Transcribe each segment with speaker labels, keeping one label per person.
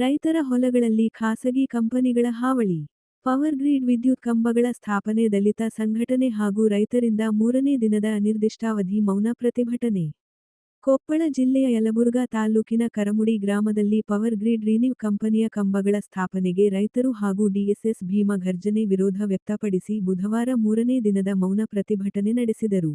Speaker 1: ರೈತರ ಹೊಲಗಳಲ್ಲಿ ಖಾಸಗಿ ಕಂಪನಿಗಳ ಹಾವಳಿ. ಪವರ್ ಗ್ರಿಡ್ ವಿದ್ಯುತ್ ಕಂಬಗಳ ಸ್ಥಾಪನೆ ದಲಿತ ಸಂಘಟನೆ ಹಾಗೂ ರೈತರಿಂದ ಮೂರನೇ ದಿನದ ಅನಿರ್ದಿಷ್ಟಾವಧಿ ಮೌನ ಪ್ರತಿಭಟನೆ. ಕೊಪ್ಪಳ ಜಿಲ್ಲೆಯ ಯಲಬುರ್ಗಾ ತಾಲೂಕಿನ ಕರಮುಡಿ ಗ್ರಾಮದಲ್ಲಿ ಪವರ್ ಗ್ರಿಡ್ ರಿನ್ಯೂ ಕಂಪನಿಯ ಕಂಬಗಳ ಸ್ಥಾಪನೆಗೆ ರೈತರು ಹಾಗೂ ಡಿಎಸ್ಎಸ್ ಭೀಮ ಘರ್ಜನೆ ವಿರೋಧ ವ್ಯಕ್ತಪಡಿಸಿ ಬುಧವಾರ ಮೂರನೇ ದಿನದ ಮೌನ ಪ್ರತಿಭಟನೆ ನಡೆಸಿದರು.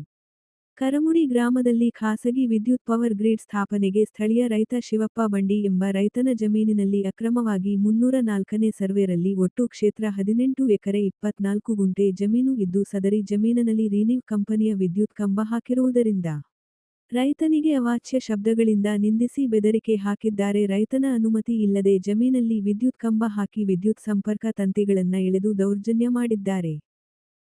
Speaker 1: ಕರಮುಡಿ ಗ್ರಾಮದಲ್ಲಿ ಖಾಸಗಿ ವಿದ್ಯುತ್ ಪವರ್ ಗ್ರಿಡ್ ಸ್ಥಾಪನೆಗೆ ಸ್ಥಳೀಯ ರೈತ ಶಿವಪ್ಪ ಬಂಡಿ ಎಂಬ ರೈತನ ಜಮೀನಿನಲ್ಲಿ ಅಕ್ರಮವಾಗಿ ಮುನ್ನೂರ ನಾಲ್ಕನೇ ಸರ್ವೆರಲ್ಲಿ ಒಟ್ಟು ಕ್ಷೇತ್ರ ಹದಿನೆಂಟು ಎಕರೆ ಇಪ್ಪತ್ನಾಲ್ಕು ಗುಂಟೆ ಜಮೀನು ಇದ್ದು ಸದರಿ ಜಮೀನಿನಲ್ಲಿ ರೀನಿವ್ ಕಂಪನಿಯ ವಿದ್ಯುತ್ ಕಂಬ ಹಾಕಿರುವುದರಿಂದ ರೈತನಿಗೆ ಅವಾಚ್ಯ ಶಬ್ದಗಳಿಂದ ನಿಂದಿಸಿ ಬೆದರಿಕೆ ಹಾಕಿದ್ದಾರೆ. ರೈತನ ಅನುಮತಿ ಇಲ್ಲದೆ ಜಮೀನಲ್ಲಿ ವಿದ್ಯುತ್ ಕಂಬ ಹಾಕಿ ವಿದ್ಯುತ್ ಸಂಪರ್ಕ ತಂತಿಗಳನ್ನ ಎಳೆದು ದೌರ್ಜನ್ಯ ಮಾಡಿದ್ದಾರೆ.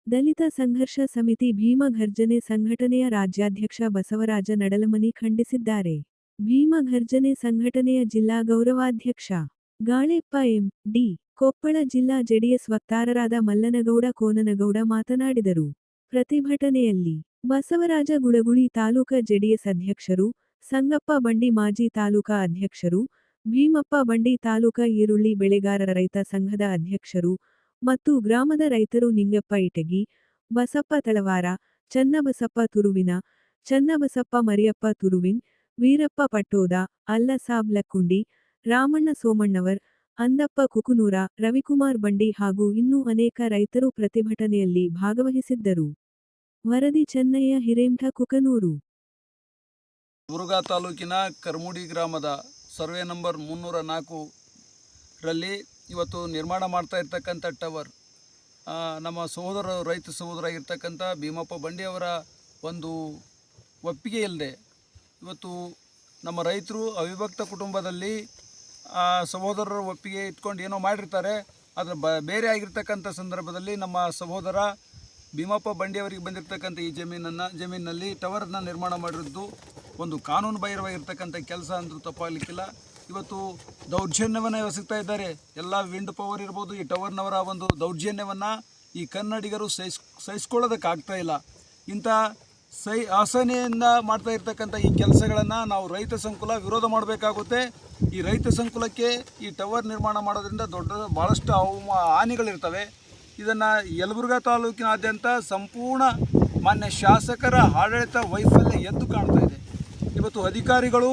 Speaker 1: ದಲಿತ ಸಂಘರ್ಷ ಸಮಿತಿ ಭೀಮ ಘರ್ಜನೆ ಸಂಘಟನೆಯ ರಾಜ್ಯಾಧ್ಯಕ್ಷ ಬಸವರಾಜ ನಡಲಮನಿ ಖಂಡಿಸಿದ್ದಾರೆ. ಭೀಮ ಘರ್ಜನೆ ಸಂಘಟನೆಯ ಜಿಲ್ಲಾ ಗೌರವಾಧ್ಯಕ್ಷ ಗಾಳೆಪ್ಪ ಎಂ. ಡಿ. ಕೊಪ್ಪಳ ಜಿಲ್ಲಾ ಜೆಡಿಎಸ್ ವಕ್ತಾರರಾದ ಮಲ್ಲನಗೌಡ ಕೋನನಗೌಡ ಮಾತನಾಡಿದರು. ಪ್ರತಿಭಟನೆಯಲ್ಲಿ ಬಸವರಾಜ ಗುಳಗುಳಿ ತಾಲೂಕ ಜೆಡಿಎಸ್ ಅಧ್ಯಕ್ಷರು, ಸಂಗಪ್ಪ ಬಂಡಿ ಮಾಜಿ ತಾಲೂಕಾ ಅಧ್ಯಕ್ಷರು, ಭೀಮಪ್ಪ ಬಂಡಿ ತಾಲೂಕಾ ಈರುಳ್ಳಿ ಬೆಳೆಗಾರರ ರೈತ ಸಂಘದ ಅಧ್ಯಕ್ಷರು ಮತ್ತು ಗ್ರಾಮದ ರೈತರು ನಿಂಗಪ್ಪ ಇಟಗಿ, ಬಸಪ್ಪ ತಳವಾರ, ಚನ್ನಬಸಪ್ಪ ತುರುವಿನ, ಚನ್ನಬಸಪ್ಪ ಮರಿಯಪ್ಪ ತುರುವಿನ್, ವೀರಪ್ಪ ಪಟ್ಟೋದ, ಅಲ್ಲಸಾಬ್ ಲಕ್ಕುಂಡಿ, ರಾಮಣ್ಣ ಸೋಮಣ್ಣವರ್, ಅಂದಪ್ಪ ಕುಕುನೂರ, ರವಿಕುಮಾರ್ ಬಂಡಿ ಹಾಗೂ ಇನ್ನೂ ಅನೇಕ ರೈತರು ಪ್ರತಿಭಟನೆಯಲ್ಲಿ ಭಾಗವಹಿಸಿದ್ದರು. ವರದಿ ಚೆನ್ನಯ್ಯ, ಹಿರೇಮಠ, ಕುಕನೂರು.
Speaker 2: ಮುರುಘಾ ತಾಲೂಕಿನ ಕರ್ಮುಡಿ ಗ್ರಾಮದ ಸರ್ವೆ ನಂಬರ್ ಮುನ್ನೂರ ನಾಲ್ಕು ರಲ್ಲಿ ಇವತ್ತು ನಿರ್ಮಾಣ ಮಾಡ್ತಾ ಇರ್ತಕ್ಕಂಥ ಟವರ್ ನಮ್ಮ ಸಹೋದರ ರೈತ ಸಹೋದರ ಇರ್ತಕ್ಕಂಥ ಭೀಮಪ್ಪ ಬಂಡಿಯವರ ಒಂದು ಒಪ್ಪಿಗೆ ಇಲ್ಲದೆ ಇವತ್ತು ನಮ್ಮ ರೈತರು ಅವಿಭಕ್ತ ಕುಟುಂಬದಲ್ಲಿ ಸಹೋದರರ ಒಪ್ಪಿಗೆ ಇಟ್ಕೊಂಡು ಏನೋ ಮಾಡಿರ್ತಾರೆ. ಅದರ ಬ, ಬೇರೆ ಆಗಿರ್ತಕ್ಕಂಥ ಸಂದರ್ಭದಲ್ಲಿ ನಮ್ಮ ಸಹೋದರ ಭೀಮಪ್ಪ ಬಂಡಿಯವರಿಗೆ ಬಂದಿರತಕ್ಕಂಥ ಈ ಜಮೀನನ್ನು, ಜಮೀನಿನಲ್ಲಿ ಟವರನ್ನು ನಿರ್ಮಾಣ ಮಾಡಿರೋದು ಒಂದು ಕಾನೂನು ಬಾಹಿರವಾಗಿರ್ತಕ್ಕಂಥ ಕೆಲಸ ಅಂದರೂ ತಪ್ಪಾಗಲಿಕ್ಕಿಲ್ಲ. ಇವತ್ತು ದೌರ್ಜನ್ಯವನ್ನು ಎಸಗ್ತಾ ಇದ್ದಾರೆ. ಎಲ್ಲ ವಿಂಡ್ ಪವರ್ ಇರ್ಬೋದು, ಈ ಟವರ್ನವರ ಒಂದು ದೌರ್ಜನ್ಯವನ್ನು ಈ ಕನ್ನಡಿಗರು ಸಹಿಸ್, ಸಹಿಸ್ಕೊಳ್ಳೋದಕ್ಕಾಗ್ತಾ ಇಲ್ಲ. ಇಂಥ ಸೈ ಅಸಹನೆಯಿಂದ ಮಾಡ್ತಾ ಇರ್ತಕ್ಕಂಥ ಈ ಕೆಲಸಗಳನ್ನು ನಾವು ರೈತ ಸಂಕುಲ ವಿರೋಧ ಮಾಡಬೇಕಾಗುತ್ತೆ. ಈ ರೈತ ಸಂಕುಲಕ್ಕೆ ಈ ಟವರ್ ನಿರ್ಮಾಣ ಮಾಡೋದ್ರಿಂದ ದೊಡ್ಡ ಭಾಳಷ್ಟು ಅವಮ, ಹಾನಿಗಳಿರ್ತವೆ. ಇದನ್ನು ಯಲಬುರ್ಗಾ ತಾಲೂಕಿನಾದ್ಯಂತ ಸಂಪೂರ್ಣ ಮಾನ್ಯ ಶಾಸಕರ ಆಡಳಿತ ವೈಫಲ್ಯ ಎದ್ದು ಕಾಣ್ತಾ ಇದೆ. ಇವತ್ತು ಅಧಿಕಾರಿಗಳು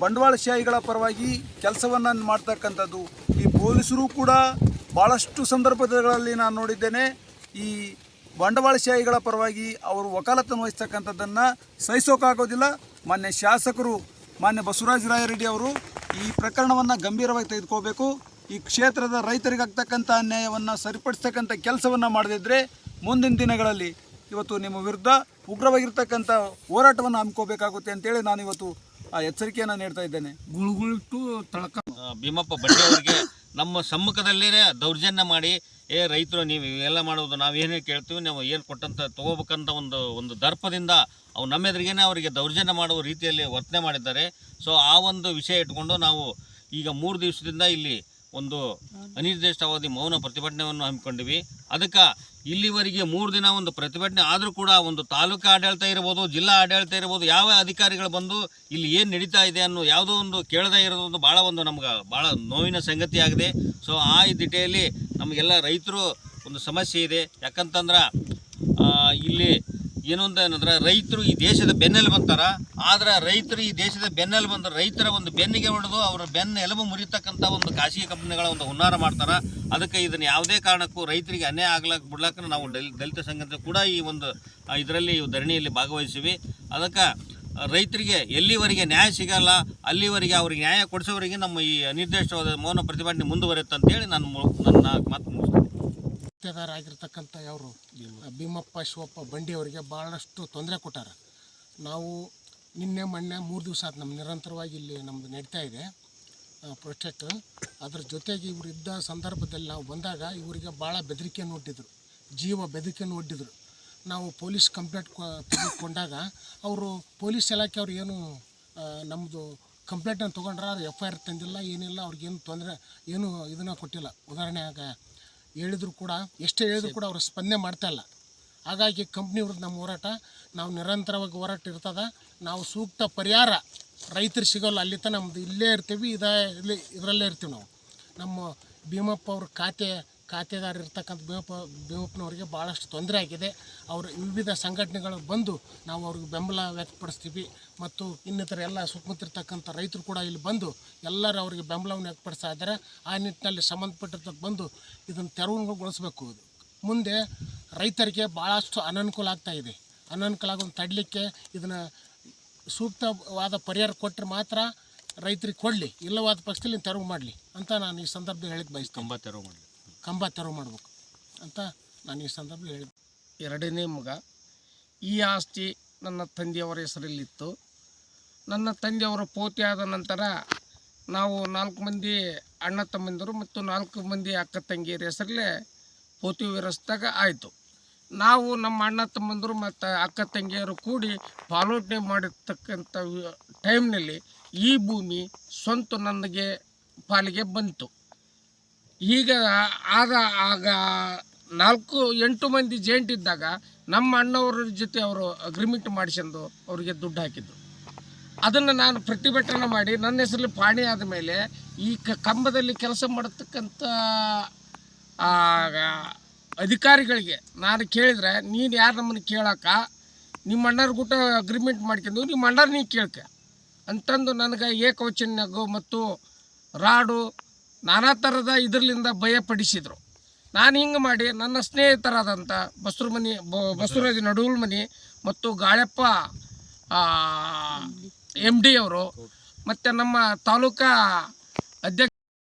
Speaker 2: ಬಂಡವಾಳಶಾಹಿಗಳ ಪರವಾಗಿ ಕೆಲಸವನ್ನು ಮಾಡ್ತಕ್ಕಂಥದ್ದು. ಈ ಪೊಲೀಸರು ಕೂಡ ಭಾಳಷ್ಟು ಸಂದರ್ಭಗಳಲ್ಲಿ ನಾನು ನೋಡಿದ್ದೇನೆ. ಈ ಬಂಡವಾಳಶಾಹಿಗಳ ಪರವಾಗಿ ಅವರು ವಕಾಲತ್ತನ್ನು ವಹಿಸ್ತಕ್ಕಂಥದ್ದನ್ನು ಸಹಿಸೋಕ್ಕಾಗೋದಿಲ್ಲ ಮಾನ್ಯ ಶಾಸಕರು, ಮಾನ್ಯ ಬಸವರಾಜ ರಾಯರೆಡ್ಡಿ ಅವರು ಈ ಪ್ರಕರಣವನ್ನು ಗಂಭೀರವಾಗಿ ತೆಗೆದುಕೋಬೇಕು. ಈ ಕ್ಷೇತ್ರದ ರೈತರಿಗಾಗ್ತಕ್ಕಂಥ ಅನ್ಯಾಯವನ್ನು ಸರಿಪಡಿಸ್ತಕ್ಕಂಥ ಕೆಲಸವನ್ನು ಮಾಡದಿದ್ದರೆ ಮುಂದಿನ ದಿನಗಳಲ್ಲಿ ಇವತ್ತು ನಿಮ್ಮ ವಿರುದ್ಧ ಉಗ್ರವಾಗಿರ್ತಕ್ಕಂಥ ಹೋರಾಟವನ್ನು ಹಮ್ಮಿಕೋಬೇಕಾಗುತ್ತೆ ಅಂತೇಳಿ ನಾನು ಇವತ್ತು ಆ ಎಚ್ಚರಿಕೆಯನ್ನು ನೀಡ್ತಾ ಇದ್ದೇನೆ.
Speaker 3: ಗುಳುಗುಳಿಟ್ಟು ತಳಕ.
Speaker 4: ಭೀಮಪ್ಪ ಬಟ್ಟೆ ಅವರಿಗೆ ನಮ್ಮ ಸಮ್ಮುಖದಲ್ಲೇ ದೌರ್ಜನ್ಯ ಮಾಡಿ ಏ ರೈತರು ನೀವು ಇವೆಲ್ಲ ಮಾಡೋದು ನಾವೇನೇ ಕೇಳ್ತೀವಿ ನಾವು ಏನು ಕೊಟ್ಟಂತ ತಗೋಬೇಕಂತ ಒಂದು ಒಂದು ದರ್ಪದಿಂದ ಅವು ನಮ್ಮ ಎದುರಿಗೇನೆ ಅವರಿಗೆ ದೌರ್ಜನ್ಯ ಮಾಡುವ ರೀತಿಯಲ್ಲಿ ವರ್ತನೆ ಮಾಡಿದ್ದಾರೆ. ಸೊ ಆ ಒಂದು ವಿಷಯ ಇಟ್ಕೊಂಡು ನಾವು ಈಗ ಮೂರು ದಿವಸದಿಂದ ಇಲ್ಲಿ ಒಂದು ಅನಿರ್ದಿಷ್ಟಾವಧಿ ಮೌನ ಪ್ರತಿಭಟನೆಯನ್ನು ಹಮ್ಮಿಕೊಂಡಿವಿ. ಅದಕ್ಕೆ ಇಲ್ಲಿವರೆಗೆ ಮೂರು ದಿನ ಒಂದು ಪ್ರತಿಭಟನೆ ಆದರೂ ಕೂಡ ಒಂದು ತಾಲೂಕು ಆಡಳಿತ ಇರ್ಬೋದು, ಜಿಲ್ಲಾ ಆಡಳಿತ ಇರ್ಬೋದು, ಯಾವ ಅಧಿಕಾರಿಗಳು ಬಂದು ಇಲ್ಲಿ ಏನು ನಡೀತಾ ಇದೆ ಅನ್ನೋ ಯಾವುದೋ ಒಂದು ಕೇಳದೇ ಇರೋದೊಂದು ಭಾಳ ಒಂದು ನಮ್ಗೆ ಭಾಳ ನೋವಿನ ಸಂಗತಿಯಾಗಿದೆ ಸೊ ಆ ದಿಟೆಯಲ್ಲಿ ನಮಗೆಲ್ಲ ರೈತರು ಒಂದು ಸಮಸ್ಯೆ ಇದೆ. ಯಾಕಂತಂದ್ರೆ ಇಲ್ಲಿ ಏನು ಅಂತ ಏನಂದ್ರೆ ರೈತರು ಈ ದೇಶದ ಬೆನ್ನೆಲುಬು ಬಂತಾರ. ಆದ್ರೆ ರೈತರು ಈ ದೇಶದ ಬೆನ್ನೆಲುಬು ಅಂದ್ರೆ ರೈತರ ಒಂದು ಬೆನ್ನಿಗೆ ಹೊಡೆದು ಅವರ ಬೆನ್ನ ಎಲುಬು ಮುರಿತಕ್ಕಂಥ ಒಂದು ಖಾಸಗಿ ಕಂಪನಿಗಳ ಒಂದು ಹುನ್ನಾರ ಮಾಡ್ತಾರ. ಅದಕ್ಕೆ ಇದನ್ನ ಯಾವುದೇ ಕಾರಣಕ್ಕೂ ರೈತರಿಗೆ ಅನ್ಯಾಯ ಆಗ್ಲಕ್ಕ ಬಿಡ್ಲಕ್ಕ ನಾವು ದಲ್, ದಲಿತ ಸಂಘದ ಕೂಡ ಈ ಒಂದು ಇದರಲ್ಲಿ ಧರಣಿಯಲ್ಲಿ ಭಾಗವಹಿಸಿವಿ. ಅದಕ್ಕೆ ರೈತರಿಗೆ ಎಲ್ಲಿವರೆಗೆ ನ್ಯಾಯ ಸಿಗಲ್ಲ, ಅಲ್ಲಿವರೆಗೆ ಅವ್ರಿಗೆ ನ್ಯಾಯ ಕೊಡಿಸೋವರೆಗೆ ನಮ್ಮ ಈ ಅನಿರ್ದಿಷ್ಟವಾದ ಮೌನ ಪ್ರತಿಭಟನೆ ಮುಂದುವರೆಯುತ್ತಂತೇಳಿ ನಾನು ನನ್ನ ಮಾತು ಮುಗಿಸ್ತೇನೆ
Speaker 3: ಗುತ್ತೇದಾರರಾಗಿರ್ತಕ್ಕಂಥ ಅವರು ಭೀಮಪ್ಪ, ಶಿವಪ್ಪ, ಬಂಡಿ ಅವರಿಗೆ ಭಾಳಷ್ಟು ತೊಂದರೆ ಕೊಟ್ಟಾರ. ನಾವು ನಿನ್ನೆ, ಮೊನ್ನೆ ಮೂರು ದಿವಸ ಆದ ನಮ್ಮ ನಿರಂತರವಾಗಿ ಇಲ್ಲಿ ನಮ್ಮದು ನಡೀತಾ ಇದೆ ಪ್ರೊಜೆಕ್ಟ್ ಅದ್ರ ಜೊತೆಗೆ ಇವರು ಇದ್ದ ಸಂದರ್ಭದಲ್ಲಿ ನಾವು ಬಂದಾಗ ಇವರಿಗೆ ಭಾಳ ಬೆದರಿಕೆಯನ್ನು ಒಡ್ಡಿದ್ರು. ಜೀವ ಬೆದರಿಕೆಯನ್ನು ಒಡ್ಡಿದ್ರು. ನಾವು ಪೊಲೀಸ್ ಕಂಪ್ಲೇಂಟ್ ತೆಗೆದುಕೊಂಡಾಗ ಅವರು ಪೊಲೀಸ್ ಇಲಾಖೆ ಅವ್ರು ಏನು ನಮ್ಮದು ಕಂಪ್ಲೇಂಟನ್ನು ತೊಗೊಂಡ್ರೆ ಅವ್ರು ಎಫ್ ಐ ಆರ್ ತಂದಿಲ್ಲ, ಏನಿಲ್ಲ, ಅವ್ರಿಗೇನು ತೊಂದರೆ, ಏನು ಇದನ್ನು ಕೊಟ್ಟಿಲ್ಲ. ಉದಾಹರಣೆಯಾಗ ಹೇಳಿದ್ರು ಕೂಡ, ಎಷ್ಟೇ ಹೇಳಿದ್ರು ಕೂಡ ಅವರು ಸ್ಪಂದನೆ ಮಾಡ್ತಾ ಇಲ್ಲ. ಹಾಗಾಗಿ ಕಂಪ್ನಿ ವಿರುದ್ಧ ನಮ್ಮ ಹೋರಾಟ, ನಾವು ನಿರಂತರವಾಗಿ ಹೋರಾಟ ಇರ್ತದ. ನಾವು ಸೂಕ್ತ ಪರಿಹಾರ ರೈತರು ಸಿಗೋಲ್ಲ, ಅಲ್ಲಿ ನಮ್ದು ಇಲ್ಲೇ ಇರ್ತೀವಿ, ಇದೇ ಇಲ್ಲಿ ಇದರಲ್ಲೇ ಇರ್ತೀವಿ ನಾವು. ನಮ್ಮ ಭೀಮಪ್ಪ ಅವ್ರ ಖಾತೆ ಖಾತೆದಾರ ಇರ್ತಕ್ಕಂಥ ಭೀಮಪ್ಪ ಭೀಮಪ್ಪನವ್ರಿಗೆ ಭಾಳಷ್ಟು ತೊಂದರೆ ಆಗಿದೆ. ಅವರು ವಿವಿಧ ಸಂಘಟನೆಗಳು ಬಂದು ನಾವು ಅವ್ರಿಗೆ ಬೆಂಬಲ ವ್ಯಕ್ತಪಡಿಸ್ತೀವಿ. ಮತ್ತು ಇನ್ನಿತರ ಎಲ್ಲ ಸುತ್ತಮುತ್ತಿರ್ತಕ್ಕಂಥ ರೈತರು ಕೂಡ ಇಲ್ಲಿ ಬಂದು ಎಲ್ಲರೂ ಅವರಿಗೆ ಬೆಂಬಲವನ್ನು ವ್ಯಕ್ತಪಡಿಸ್ತಾ ಇದ್ದಾರೆ. ಆ ನಿಟ್ಟಿನಲ್ಲಿ ಸಂಬಂಧಪಟ್ಟಿರ್ತಕ್ಕ ಬಂದು ಇದನ್ನು ತೆರವುಗೊಳಿಸಬೇಕು. ಮುಂದೆ ರೈತರಿಗೆ ಭಾಳಷ್ಟು ಅನನುಕೂಲ ಆಗ್ತಾ ಇದೆ. ಅನನುಕೂಲ ಆಗೋದು ತಡಲಿಕ್ಕೆ ಇದನ್ನು ಸೂಕ್ತವಾದ ಪರಿಹಾರ ಕೊಟ್ಟರೆ ಮಾತ್ರ ರೈತರಿಗೆ ಕೊಡಲಿ, ಇಲ್ಲವಾದ ಪಕ್ಷದಲ್ಲಿ ತೆರವು ಮಾಡಲಿ ಅಂತ ನಾನು ಈ ಸಂದರ್ಭದಲ್ಲಿ ಹೇಳಿಕ್ಕೆ ಬಯಸ್ತೀನಿ.
Speaker 4: ತುಂಬ ತೆರವು ಮಾಡಿ
Speaker 3: ಕಂಬ ತೆರವು ಮಾಡಬೇಕು ಅಂತ ನಾನು ಈ ಸಂದರ್ಭದಲ್ಲಿ ಹೇಳಿದೆ
Speaker 5: ಎರಡನೇ ಮಗ, ಈ ಆಸ್ತಿ ನನ್ನ ತಂದೆಯವರ ಹೆಸರಲ್ಲಿತ್ತು. ನನ್ನ ತಂದೆಯವರ ಪೋತಿ ಆದ ನಂತರ ನಾವು ನಾಲ್ಕು ಮಂದಿ ಅಣ್ಣ ತಮ್ಮಂದಿರು ಮತ್ತು ನಾಲ್ಕು ಮಂದಿ ಅಕ್ಕ ತಂಗಿಯರ ಹೆಸರಲ್ಲೇ ಪೋತಿ ವಿರಸ್ದಾಗ ಆಯಿತು. ನಾವು ನಮ್ಮ ಅಣ್ಣ ತಮ್ಮಂದಿರು ಮತ್ತು ಅಕ್ಕ ತಂಗಿಯರು ಕೂಡಿ ಪಾಲೋಟನೆ ಮಾಡಿರ್ತಕ್ಕಂಥ ಟೈಮ್ನಲ್ಲಿ ಈ ಭೂಮಿ ಸ್ವಂತ ನನಗೆ ಪಾಲಿಗೆ ಬಂತು. ಈಗ ಆಗ ಆಗ ನಾಲ್ಕು, ಎಂಟು ಮಂದಿ ಜೇಂಟ್ ಇದ್ದಾಗ ನಮ್ಮ ಅಣ್ಣವ್ರ ಜೊತೆ ಅವರು ಅಗ್ರಿಮೆಂಟ್ ಮಾಡಿಸ್ಕೊಂಡು ಅವರಿಗೆ ದುಡ್ಡು ಹಾಕಿದ್ದು. ಅದನ್ನು ನಾನು ಪ್ರತಿಭಟನೆ ಮಾಡಿ ನನ್ನ ಹೆಸರಲ್ಲಿ ಪಾಣಿ ಆದ ಮೇಲೆ ಈ ಕಂಬದಲ್ಲಿ ಕೆಲಸ ಮಾಡತಕ್ಕಂಥ ಅಧಿಕಾರಿಗಳಿಗೆ ನಾನು ಕೇಳಿದ್ರೆ ನೀನು ಯಾರು ನಮ್ಮನ್ನು ಕೇಳಕ್ಕ ನಿಮ್ಮ ಅಣ್ಣರ ಗುಟ ಅಗ್ರಿಮೆಂಟ್ ಮಾಡ್ಕೊಂಡು ನಿಮ್ಮ ಅಣ್ಣರ ನೀ ಕೇಳ್ಕ. ಅಂತಂದು ನನಗೆ ಏಕವಚನಾಗು ಮತ್ತು ರಾಡು ನಾನಾ ಥರದ ಇದರಲ್ಲಿಂದ ಭಯಪಡಿಸಿದರು. ನಾನು ಹಿಂಗೆ ಮಾಡಿ ನನ್ನ ಸ್ನೇಹಿತರಾದಂಥ ಬಸರು ಮನಿ ಬಸವರಾಜ ನಡುವಲ್ ಮನಿ ಮತ್ತು ಗಾಳಪ್ಪ ಎಂ ಡಿ ಅವರು ಮತ್ತು ನಮ್ಮ ತಾಲೂಕಾ ಅಧ್ಯಕ್ಷ